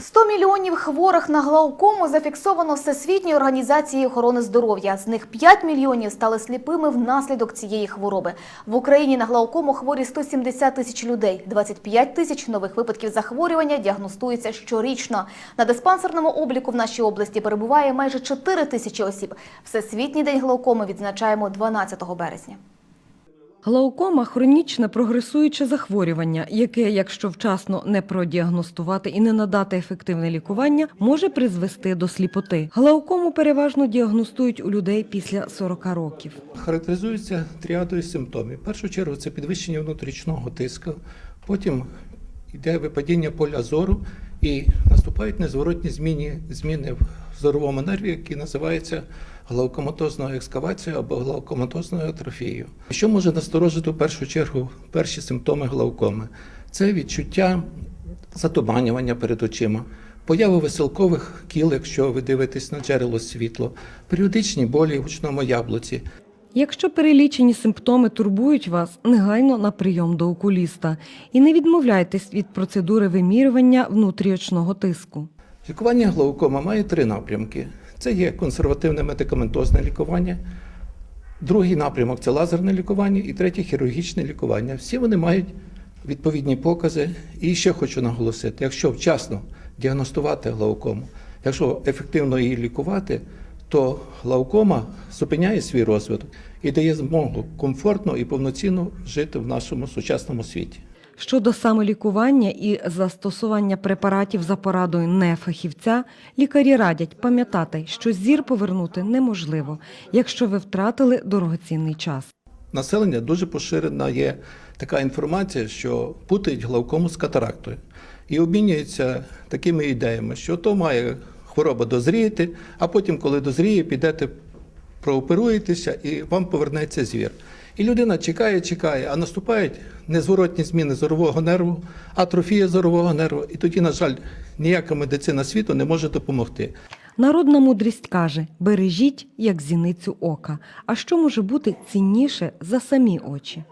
100 мільйонів хворих на глаукому зафіксовано Всесвітньою організацією охорони здоров'я. З них 5 мільйонів стали сліпими внаслідок цієї хвороби. В Україні на глаукому хворі 170 тисяч людей. 25 тисяч нових випадків захворювання діагностуються щорічно. На диспансерному обліку в нашій області перебуває майже 4 тисячі осіб. Всесвітній день глаукоми відзначаємо 12 березня. Глаукома – хронічне прогресуюче захворювання, яке, якщо вчасно не продіагностувати і не надати ефективне лікування, може призвести до сліпоти. Глаукому переважно діагностують у людей після 40 років. Характеризується тріадою симптомів. Першу чергу це підвищення внутрішнього тиску, потім йде випадіння поля зору і наступають незворотні зміни, зміни в зоровому нерві, які називаються глаукоматозною екскавацією або глаукоматозною атрофією. Що може насторожити в першу чергу перші симптоми глаукоми? Це відчуття затуманювання перед очима, поява веселкових кіл, якщо ви дивитесь на джерело світло, періодичні болі в очному яблуці, Якщо перелічені симптоми турбують вас, негайно на прийом до окуліста. І не відмовляйтесь від процедури вимірювання внутріочного тиску. Лікування глаукома має три напрямки: це є консервативне медикаментозне лікування, другий напрямок це лазерне лікування, і третє хірургічне лікування. Всі вони мають відповідні покази. І ще хочу наголосити: якщо вчасно діагностувати глаукому, якщо ефективно її лікувати, то глаукома зупиняє свій розвиток і дає змогу комфортно і повноцінно жити в нашому сучасному світі. Щодо самолікування і застосування препаратів за порадою нефахівця, лікарі радять пам'ятати, що зір повернути неможливо, якщо ви втратили дорогоцінний час. населення дуже поширена є така інформація, що путають глаукому з катарактою і обмінюються такими ідеями, що то має хвороба дозріти, а потім, коли дозріє, підете прооперуєтеся і вам повернеться звір. І людина чекає, чекає, а наступають незворотні зміни зорового нерву, атрофія зорового нерву, і тоді, на жаль, ніяка медицина світу не може допомогти. Народна мудрість каже: бережіть як зіницю ока. А що може бути цінніше за самі очі?